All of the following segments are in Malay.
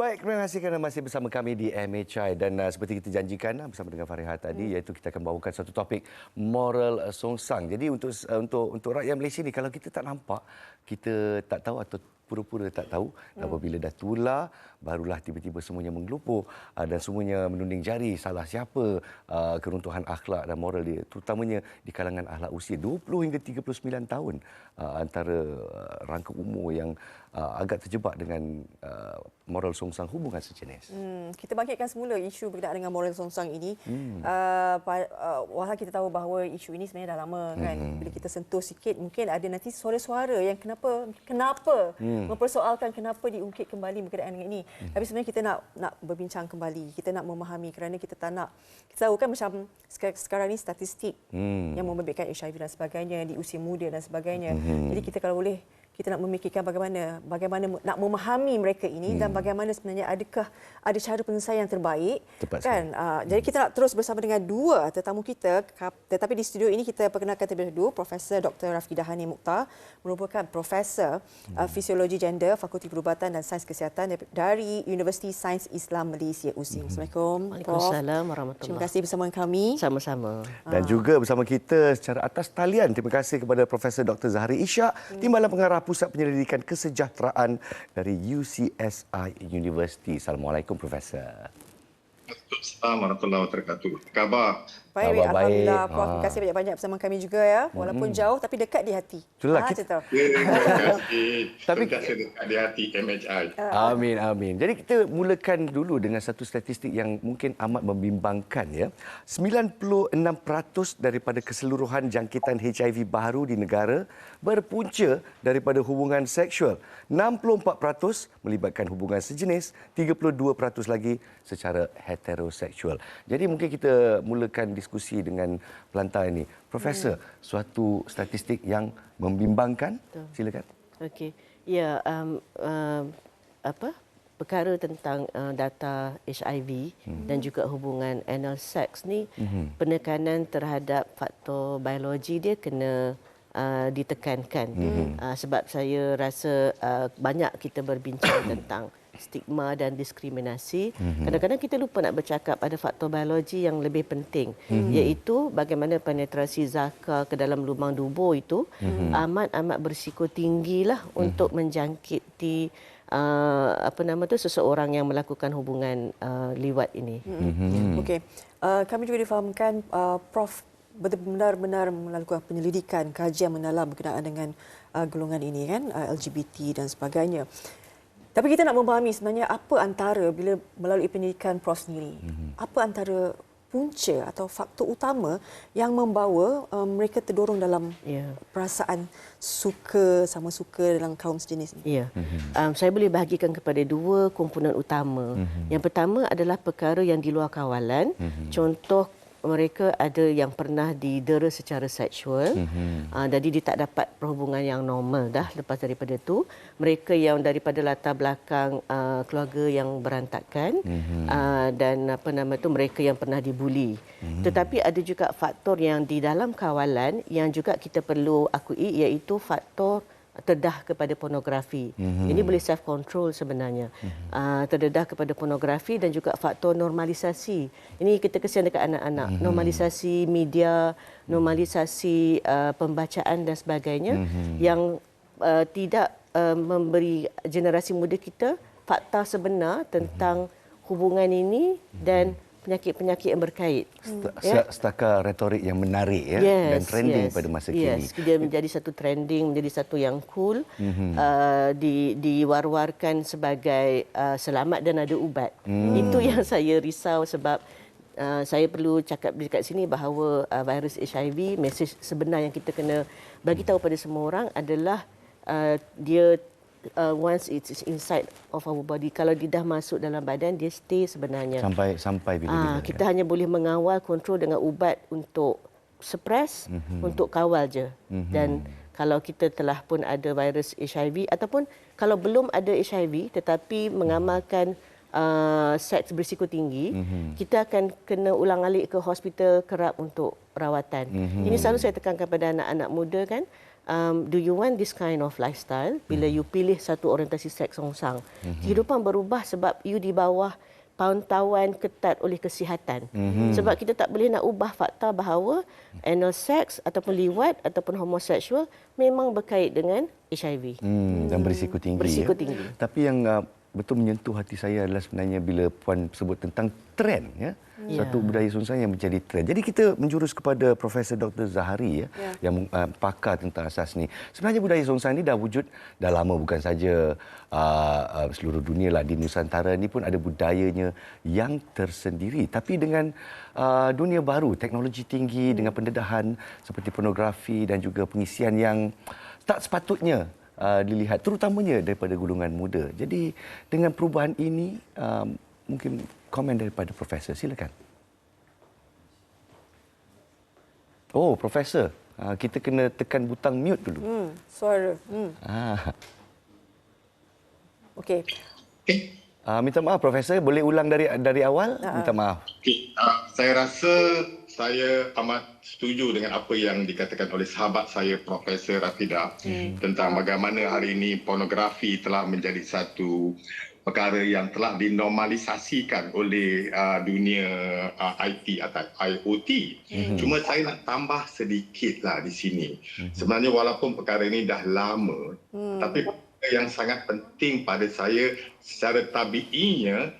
Baik, terima kasih kerana masih bersama kami di MHI dan uh, seperti kita janjikan uh, bersama dengan Fariha tadi hmm. iaitu kita akan bawakan satu topik moral uh, songsang. Jadi untuk uh, untuk untuk rakyat Malaysia ni kalau kita tak nampak, kita tak tahu atau pura-pura tak tahu hmm. apabila dah tular barulah tiba-tiba semuanya menggelupur uh, dan semuanya menunding jari salah siapa uh, keruntuhan akhlak dan moral dia terutamanya di kalangan ahlak usia 20 hingga 39 tahun uh, antara uh, rangka umur yang uh, agak terjebak dengan uh, moral songsang hubungan sejenis. Hmm, kita bangkitkan semula isu berkaitan dengan moral songsang ini. Hmm. Uh, uh, walau kita tahu bahawa isu ini sebenarnya dah lama kan. Hmm. Bila kita sentuh sikit mungkin ada nanti suara-suara yang kenapa kenapa hmm. Mempersoalkan kenapa diungkit kembali berkaitan dengan ini. Hmm. Tapi sebenarnya kita nak nak berbincang kembali. Kita nak memahami kerana kita tak nak kita tahu kan macam sekarang ni statistik hmm. yang membebitkan HIV dan sebagainya di usia muda dan sebagainya. Hmm. Jadi kita kalau boleh kita nak memikirkan bagaimana bagaimana nak memahami mereka ini hmm. dan bagaimana sebenarnya adakah ada cara penyelesaian yang terbaik Tepat kan uh, hmm. jadi kita nak terus bersama dengan dua tetamu kita tetapi di studio ini kita perkenalkan terlebih dahulu Profesor Dr. Rafki Dahani Mukhtar merupakan profesor uh, fisiologi gender Fakulti Perubatan dan Sains Kesihatan dari Universiti Sains Islam Malaysia USIM. Hmm. Assalamualaikum. Waalaikumsalam warahmatullahi. Terima kasih bersama kami. Sama-sama. Dan juga bersama kita secara atas talian terima kasih kepada Profesor Dr. Zahari Ishak hmm. Timbalan Pengarah Pusat Penyelidikan Kesejahteraan dari UCSI University. Assalamualaikum Profesor. Assalamualaikum warahmatullahi wabarakatuh. Khabar? Baik, Khabar Alhamdulillah. Puan, terima kasih banyak-banyak bersama kami juga ya. Walaupun hmm. jauh tapi dekat di hati. Itulah. Ha, kita... Terima kasih. tapi dekat di hati MHI. Amin, amin. Jadi kita mulakan dulu dengan satu statistik yang mungkin amat membimbangkan ya. 96% daripada keseluruhan jangkitan HIV baru di negara berpunca daripada hubungan seksual. 64% melibatkan hubungan sejenis, 32% lagi secara heteroseksual. Jadi mungkin kita mulakan diskusi dengan pelantar ini. Profesor, hmm. suatu statistik yang membimbangkan. Betul. Silakan. Okey. Ya, um, uh, apa? Perkara tentang uh, data HIV hmm. dan juga hubungan anal sex ni hmm. penekanan terhadap faktor biologi dia kena uh, ditekankan. Hmm. Uh, sebab saya rasa uh, banyak kita berbincang tentang stigma dan diskriminasi. Mm-hmm. Kadang-kadang kita lupa nak bercakap ada faktor biologi yang lebih penting mm-hmm. iaitu bagaimana penetrasi zakar ke dalam lubang dubur itu mm-hmm. amat-amat berisiko tinggilah mm-hmm. untuk menjangkiti uh, apa nama tu seseorang yang melakukan hubungan uh, liwat ini. Mm-hmm. Okey. Uh, kami juga difahamkan uh, prof benar-benar melakukan penyelidikan kajian mendalam berkenaan dengan uh, golongan ini kan uh, LGBT dan sebagainya. Tapi kita nak memahami sebenarnya apa antara bila melalui pendidikan Prof sendiri, mm-hmm. apa antara punca atau faktor utama yang membawa um, mereka terdorong dalam yeah. perasaan suka sama suka dalam kaum sejenis ini. Ya. Yeah. Mm-hmm. Um, saya boleh bahagikan kepada dua komponen utama. Mm-hmm. Yang pertama adalah perkara yang di luar kawalan. Mm-hmm. Contoh mereka ada yang pernah didera secara seksual mm-hmm. uh, jadi dia tak dapat perhubungan yang normal dah lepas daripada itu mereka yang daripada latar belakang uh, keluarga yang berantakan mm-hmm. uh, dan apa nama itu mereka yang pernah dibuli mm-hmm. tetapi ada juga faktor yang di dalam kawalan yang juga kita perlu akui iaitu faktor terdedah kepada pornografi. Mm-hmm. Ini boleh self control sebenarnya. Mm-hmm. Uh, terdedah kepada pornografi dan juga faktor normalisasi. Ini kita kesian dekat anak-anak. Mm-hmm. Normalisasi media, normalisasi uh, pembacaan dan sebagainya mm-hmm. yang uh, tidak uh, memberi generasi muda kita fakta sebenar tentang mm-hmm. hubungan ini dan mm-hmm penyakit-penyakit yang berkait. Ya? Setakat retorik yang menarik ya yes, dan trending yes, pada masa kini. Yes, dia menjadi satu trending, menjadi satu yang cool, mm-hmm. uh, di diwar-warkan sebagai uh, selamat dan ada ubat. Mm. Itu yang saya risau sebab uh, saya perlu cakap dekat sini bahawa uh, virus HIV, mesej sebenar yang kita kena bagi tahu pada semua orang adalah uh, dia uh, once it's inside of our body kalau dia dah masuk dalam badan dia stay sebenarnya sampai sampai bila-bila uh, kita ya? hanya boleh mengawal kontrol dengan ubat untuk suppress mm-hmm. untuk kawal je mm-hmm. dan kalau kita telah pun ada virus HIV ataupun kalau belum ada HIV tetapi mengamalkan uh, seks berisiko tinggi mm-hmm. kita akan kena ulang alik ke hospital kerap untuk perawatan mm-hmm. ini selalu saya tekankan kepada anak-anak muda kan um, do you want this kind of lifestyle bila you pilih satu orientasi seks songsang mm-hmm. kehidupan berubah sebab you di bawah pantauan ketat oleh kesihatan mm-hmm. sebab kita tak boleh nak ubah fakta bahawa anal sex ataupun liwat ataupun homoseksual memang berkait dengan HIV Hmm, dan berisiko tinggi. Berisiko ya. tinggi. Tapi yang uh, betul menyentuh hati saya adalah sebenarnya bila puan sebut tentang trend ya. Ya. Satu budaya songsang yang menjadi trend. Jadi kita menjurus kepada Profesor Dr. Zahari ya, Ya. yang uh, pakar tentang asas ni. Sebenarnya budaya songsang ni dah wujud dah lama bukan saja uh, uh, seluruh dunia lah di Nusantara ni pun ada budayanya yang tersendiri. Tapi dengan uh, dunia baru, teknologi tinggi dengan pendedahan seperti pornografi dan juga pengisian yang tak sepatutnya uh, dilihat terutamanya daripada golongan muda. Jadi dengan perubahan ini um, mungkin komen daripada profesor silakan. Oh, profesor, uh, kita kena tekan butang mute dulu. Hmm, suara. Hmm. Ah. Okey. Okay. Uh, minta maaf profesor, boleh ulang dari dari awal? Minta maaf. Okay. Uh, saya rasa saya amat setuju dengan apa yang dikatakan oleh sahabat saya Profesor Rafida hmm. tentang bagaimana hari ini pornografi telah menjadi satu perkara yang telah dinormalisasikan oleh uh, dunia uh, IT atau IoT. Mm-hmm. Cuma saya nak tambah sedikitlah di sini. Mm-hmm. Sebenarnya walaupun perkara ini dah lama, mm. tapi yang sangat penting pada saya secara tabiinya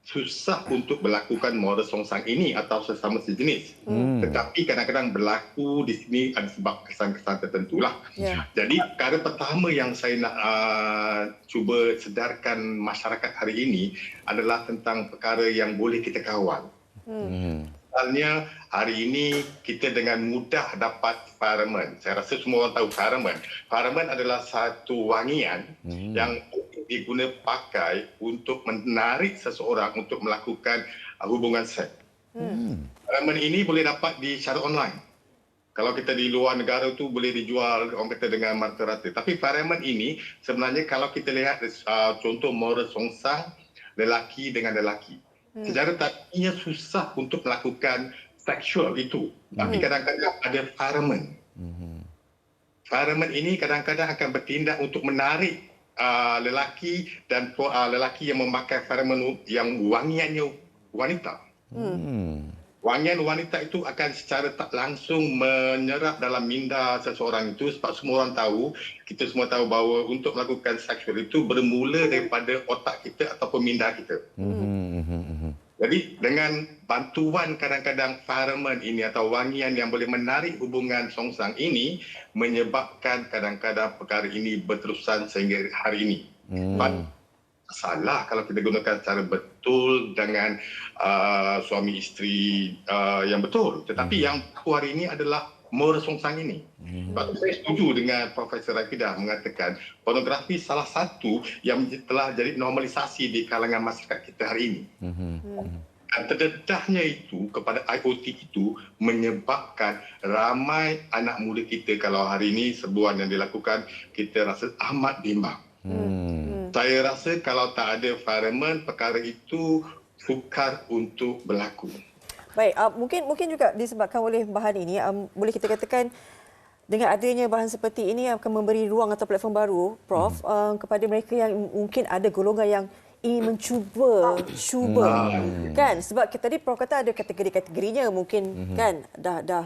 susah untuk melakukan moral songsang ini atau sesama sejenis. Hmm. Tetapi kadang-kadang berlaku di sini ada sebab kesan-kesan tertentu lah. Ya. Jadi perkara pertama yang saya nak uh, cuba sedarkan masyarakat hari ini adalah tentang perkara yang boleh kita kawal. Hmm. Misalnya hari ini kita dengan mudah dapat pheromone. Saya rasa semua orang tahu pheromone. Pheromone adalah satu wangian hmm. yang diguna pakai untuk menarik seseorang untuk melakukan uh, hubungan seks. Hmm. Pheromone ini boleh dapat di secara online. Kalau kita di luar negara tu boleh dijual orang kata dengan marka rata. Tapi pheromone ini sebenarnya kalau kita lihat uh, contoh moral songsang lelaki dengan lelaki. Hmm. Secara tadinya susah untuk melakukan seksual itu. Tapi Hmm. kadang-kadang ada pheromone. Hmm. Pheromone ini kadang-kadang akan bertindak untuk menarik uh, lelaki dan uh, lelaki yang memakai pheromone yang wangiannya wanita. Hmm. Wangian wanita itu akan secara tak langsung menyerap dalam minda seseorang itu sebab semua orang tahu, kita semua tahu bahawa untuk melakukan seksual itu bermula daripada otak kita ataupun minda kita. Hmm. Jadi dengan bantuan kadang-kadang pheromone ini atau wangian yang boleh menarik hubungan songsang ini menyebabkan kadang-kadang perkara ini berterusan sehingga hari ini. Hmm. Salah kalau kita gunakan secara betul dengan uh, suami isteri uh, yang betul. Tetapi Hmm. yang hari ini adalah moral songsang ini. Hmm. Sebab saya setuju dengan Profesor Rafidah mengatakan pornografi salah satu yang telah jadi normalisasi di kalangan masyarakat kita hari ini. Hmm. Dan terdedahnya itu kepada IoT itu menyebabkan ramai anak muda kita kalau hari ini sebuah yang dilakukan kita rasa amat bimbang. Hmm. Saya rasa kalau tak ada pheromone perkara itu sukar untuk berlaku. Baik, uh, mungkin mungkin juga disebabkan oleh bahan ini, um, boleh kita katakan dengan adanya bahan seperti ini akan memberi ruang atau platform baru, Prof, hmm. uh, kepada mereka yang mungkin ada golongan yang ingin mencuba, cuba, hmm. kan? Sebab kita tadi Prof kata ada kategori-kategorinya, mungkin hmm. kan dah dah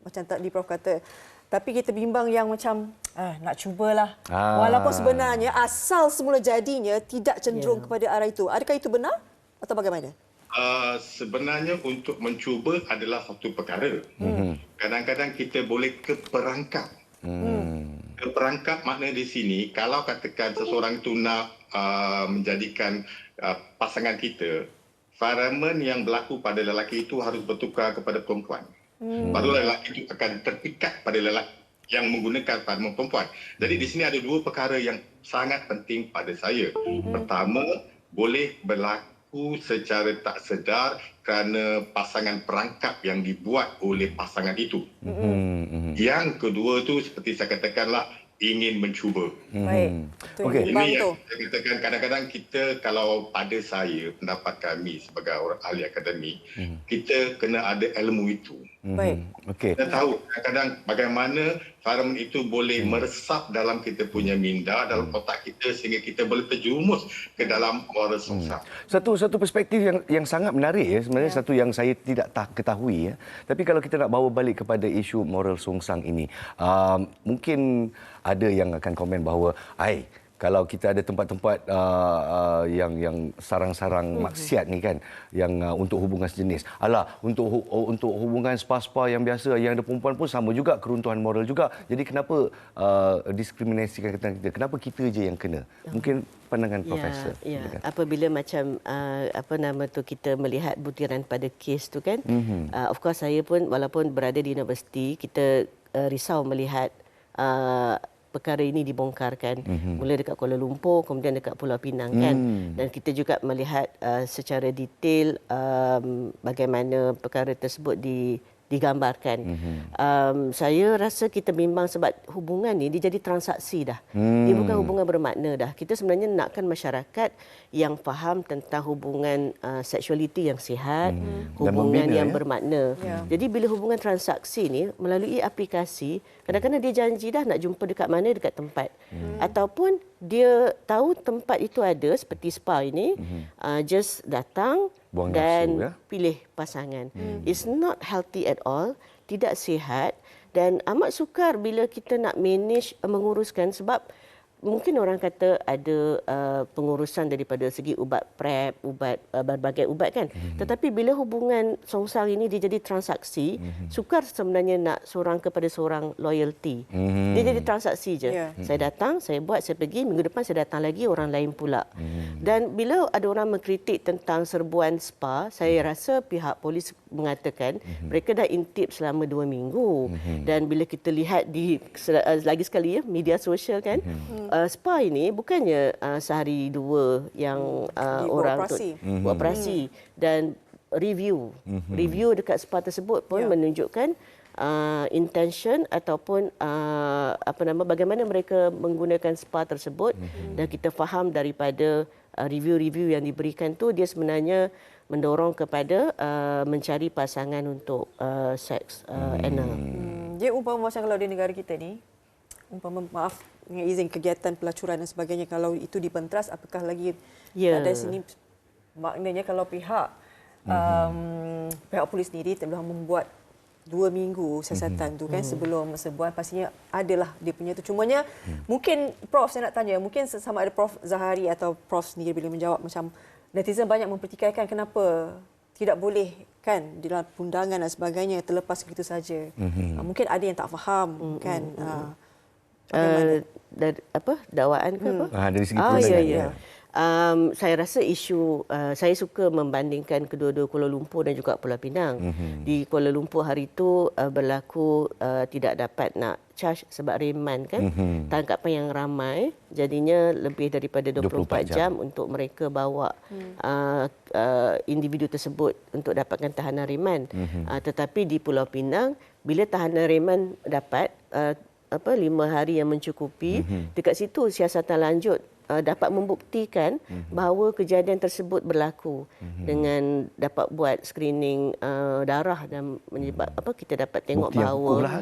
macam tadi Prof kata. Tapi kita bimbang yang macam ah, nak cubalah. Ah. Walaupun sebenarnya asal semula jadinya tidak cenderung yeah. kepada arah itu. Adakah itu benar atau bagaimana? Uh, sebenarnya untuk mencuba adalah satu perkara. Hmm. Kadang-kadang kita boleh ke perangkap. Hmm. Ke perangkap makna di sini, kalau katakan seseorang itu nak uh, menjadikan uh, pasangan kita, pheromone yang berlaku pada lelaki itu harus bertukar kepada perempuan. Hmm. Baru lelaki itu akan terpikat pada lelaki yang menggunakan pheromone perempuan. Jadi di sini ada dua perkara yang sangat penting pada saya. Hmm. Pertama, boleh berlaku secara tak sedar kerana pasangan perangkap yang dibuat oleh pasangan itu. Hmm. Hmm. Yang kedua tu seperti saya katakanlah ingin mencuba. Baik. Itu Okey. yang Ini yang saya katakan kadang-kadang kita kalau pada saya pendapat kami sebagai orang ahli akademik, hmm. kita kena ada ilmu itu. Baik. Okey. Kita tahu kadang-kadang bagaimana environment itu boleh meresap dalam kita punya minda, dalam otak kita sehingga kita boleh terjerumus ke dalam moral songsang. Satu satu perspektif yang yang sangat menarik ya sebenarnya Ya. satu yang saya tidak tak ketahui ya. Tapi kalau kita nak bawa balik kepada isu moral songsang ini, um, mungkin ada yang akan komen bahawa ai kalau kita ada tempat-tempat uh, uh, yang yang sarang-sarang maksiat ni kan yang uh, untuk hubungan sejenis. Alah untuk hu- oh, untuk hubungan spa-spa yang biasa yang ada perempuan pun sama juga keruntuhan moral juga. Jadi kenapa uh, diskriminasikan kita? Kenapa kita je yang kena? Mungkin pandangan profesor. Ya, ya. silakan. Apabila macam uh, apa nama tu kita melihat butiran pada kes tu kan. Mhm. Mm-hmm. Uh, of course saya pun walaupun berada di universiti kita uh, risau melihat uh, perkara ini dibongkarkan mm-hmm. mula dekat Kuala Lumpur kemudian dekat Pulau Pinang kan Mm. dan kita juga melihat uh, secara detail um, bagaimana perkara tersebut di digambarkan. Mm-hmm. Um, saya rasa kita memang sebab hubungan ni dia jadi transaksi dah. Mm. Dia bukan hubungan bermakna dah. Kita sebenarnya nakkan masyarakat yang faham tentang hubungan uh, sexuality yang sihat, mm. Hubungan membina, yang ya? bermakna. Ya. Jadi bila hubungan transaksi ni melalui aplikasi, kadang-kadang dia janji dah nak jumpa dekat mana dekat tempat. Hmm. Ataupun dia tahu tempat itu ada seperti spa ini, hmm. uh, just datang Buang dan nafsu, ya? pilih pasangan. Hmm. It's not healthy at all, tidak sihat dan amat sukar bila kita nak manage menguruskan sebab mungkin orang kata ada uh, pengurusan daripada segi ubat prep, ubat uh, berbagai ubat kan. Mm-hmm. Tetapi bila hubungan songsang ini dia jadi transaksi, mm-hmm. sukar sebenarnya nak seorang kepada seorang loyalty. Mm-hmm. Dia jadi transaksi je. Ya. Saya datang, saya buat, saya pergi, minggu depan saya datang lagi orang lain pula. Mm-hmm. Dan bila ada orang mengkritik tentang serbuan spa, saya rasa pihak polis mengatakan mm-hmm. mereka dah intip selama dua minggu. Mm-hmm. Dan bila kita lihat di uh, lagi sekali ya media sosial kan, mm-hmm. Uh, spa ini bukannya uh, sehari dua yang uh, Di buat orang operasi. tu buat operasi dan review. Review dekat spa tersebut pun Ya. menunjukkan uh, intention ataupun uh, apa nama bagaimana mereka menggunakan spa tersebut. Dan kita faham daripada uh, review-review yang diberikan tu dia sebenarnya mendorong kepada uh, mencari pasangan untuk uh, seks uh, anal. Hmm, dia umpama macam kalau di negara kita ni, umpama maaf dengan izin kegiatan pelacuran dan sebagainya kalau itu dipentras apakah lagi Ya. dari sini? Maknanya kalau pihak um, pihak polis sendiri telah membuat dua minggu siasatan tu kan sebelum sebuah pastinya adalah dia punya tu. Cumanya mungkin prof saya nak tanya mungkin sama ada prof Zahari atau prof sendiri bila menjawab macam netizen banyak mempertikaikan kenapa tidak boleh kan di dalam undangan dan sebagainya terlepas begitu saja. Mm-hmm. mungkin ada yang tak faham mm-hmm. kan uh, Uh, dari apa dakwaan ke apa? Ah, dari segi ah, ya, ya. ya. Um, saya rasa isu uh, saya suka membandingkan kedua-dua Kuala Lumpur dan juga Pulau Pinang. Mm-hmm. Di Kuala Lumpur hari itu uh, berlaku uh, tidak dapat nak charge sebab reman kan. Mm-hmm. Tangkapan yang ramai jadinya lebih daripada 24, 24 jam. jam untuk mereka bawa uh, uh, individu tersebut untuk dapatkan tahanan reman. Mm-hmm. Uh, tetapi di Pulau Pinang bila tahanan reman dapat uh, apa lima hari yang mencukupi mm-hmm. dekat situ siasatan lanjut uh, dapat membuktikan mm-hmm. bahawa kejadian tersebut berlaku mm-hmm. dengan dapat buat screening uh, darah dan menyebab apa kita dapat tengok Bukti bahawa lah.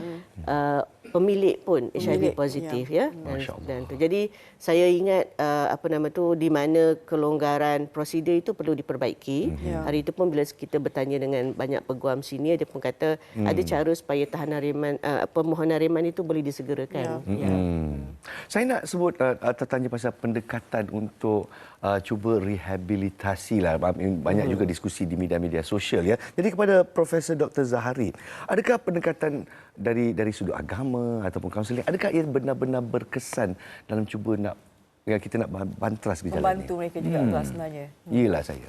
uh, pemilik pun Pemilik, HIV positif ya, dan, Masya Allah. dan tu. Jadi saya ingat uh, apa nama tu di mana kelonggaran prosedur itu perlu diperbaiki. Ya. Hari itu pun bila kita bertanya dengan banyak peguam senior dia pun kata Hmm. ada cara supaya tahanan reman uh, permohonan reman itu boleh disegerakan. Ya. Ya. Hmm. Saya nak sebut uh, atau tanya pasal pendekatan untuk uh, cuba rehabilitasi lah. Banyak juga diskusi di media-media sosial ya. Jadi kepada Profesor Dr. Zahari, adakah pendekatan dari dari sudut agama ataupun kaunseling adakah ia benar-benar berkesan dalam cuba nak ya kita nak bantras gejala membantu ini? mereka juga hmm. lah sebenarnya Iyalah saya.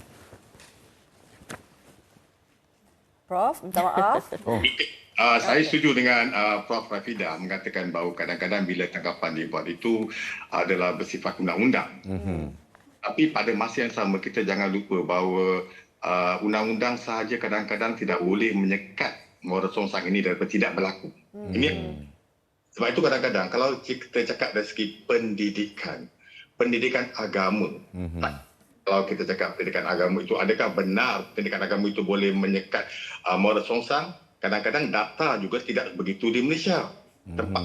prof minta maaf Oh. Uh, saya setuju dengan uh, Prof. Rafida mengatakan bahawa kadang-kadang bila tanggapan dibuat itu adalah bersifat undang-undang. Mm-hmm. Tapi pada masa yang sama kita jangan lupa bahawa uh, undang-undang sahaja kadang-kadang tidak boleh menyekat moral songsang ini daripada tidak berlaku. Mm-hmm. Ini sebab itu kadang-kadang kalau kita cakap dari segi pendidikan, pendidikan agama, mm-hmm. kalau kita cakap pendidikan agama itu adakah benar pendidikan agama itu boleh menyekat uh, moral songsang? Kadang-kadang data juga tidak begitu di Malaysia. Tempat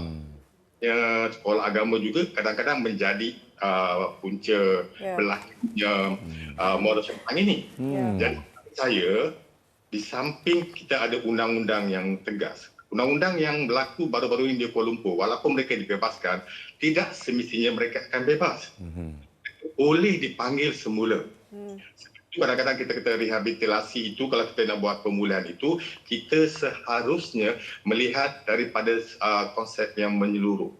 ya, sekolah agama juga kadang-kadang menjadi uh, punca Ya. berlakunya uh, moral sopan ini. Jadi saya di samping kita ada undang-undang yang tegas. Undang-undang yang berlaku baru-baru ini di Kuala Lumpur, walaupun mereka dibebaskan, tidak semestinya mereka akan bebas. Boleh dipanggil semula. Kadang-kadang kita kata rehabilitasi itu, kalau kita nak buat pemulihan itu, kita seharusnya melihat daripada uh, konsep yang menyeluruh.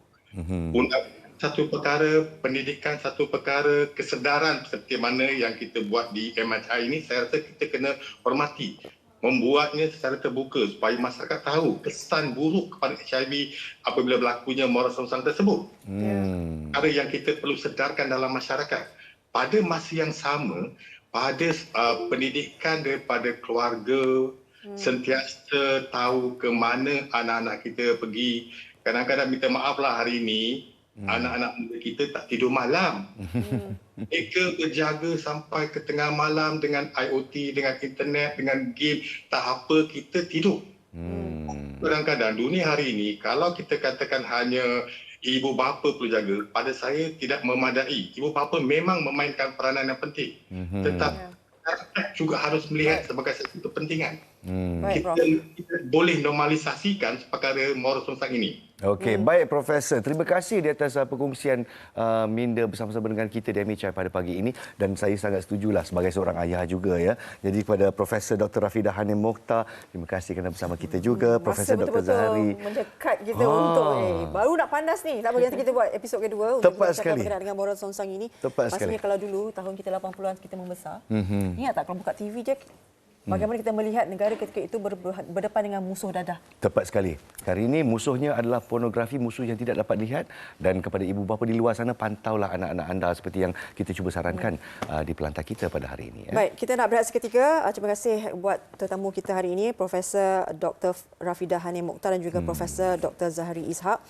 Undang satu perkara, pendidikan satu perkara, kesedaran seperti mana yang kita buat di MHI ini, saya rasa kita kena hormati. Membuatnya secara terbuka supaya masyarakat tahu kesan buruk kepada HIV apabila berlakunya moral songsang tersebut. Hmm. Perkara yang kita perlu sedarkan dalam masyarakat. Pada masa yang sama, pada uh, pendidikan daripada keluarga, hmm. sentiasa tahu ke mana anak-anak kita pergi. Kadang-kadang minta maaflah hari ini, hmm. anak-anak muda kita tak tidur malam. Hmm. Mereka berjaga sampai ke tengah malam dengan IoT, dengan internet, dengan game. Tak apa, kita tidur. Hmm. Kadang-kadang dunia hari ini, kalau kita katakan hanya ibu bapa perlu jaga, pada saya tidak memadai. Ibu bapa memang memainkan peranan yang penting. Mhm. Tetapi masyarakat juga harus melihat sebagai satu kepentingan. Hmm. Baik, Kita, Prof. kita boleh normalisasikan perkara moral songsang ini. Okey, hmm. baik Profesor. Terima kasih di atas uh, perkongsian uh, Minda bersama-sama dengan kita di MHI pada pagi ini dan saya sangat setujulah sebagai seorang ayah juga ya. Jadi kepada Profesor Dr. Rafidah Hanim Mokhtar, terima kasih kerana bersama kita juga Profesor Masa Dr. Zahari. mendekat kita Ah. untuk eh, baru nak panas ni. Tak boleh nanti kita buat episod kedua untuk Tepat kita sekali. berkenaan dengan moral songsang ini. Tepat Maksudnya sekali. Kalau dulu tahun kita 80-an kita membesar. Mm-hmm. Ingat tak kalau buka TV je bagaimana kita melihat negara ketika itu ber- ber- berdepan dengan musuh dadah. Tepat sekali. Hari ini musuhnya adalah pornografi, musuh yang tidak dapat lihat dan kepada ibu bapa di luar sana pantaulah anak-anak anda seperti yang kita cuba sarankan uh, di pelantar kita pada hari ini. Ya. Baik, kita nak berehat seketika. Ah, Terima kasih buat tetamu kita hari ini, Profesor Dr. Rafidah Hanim Mokhtar dan juga Profesor Dr. Zahari Ishak.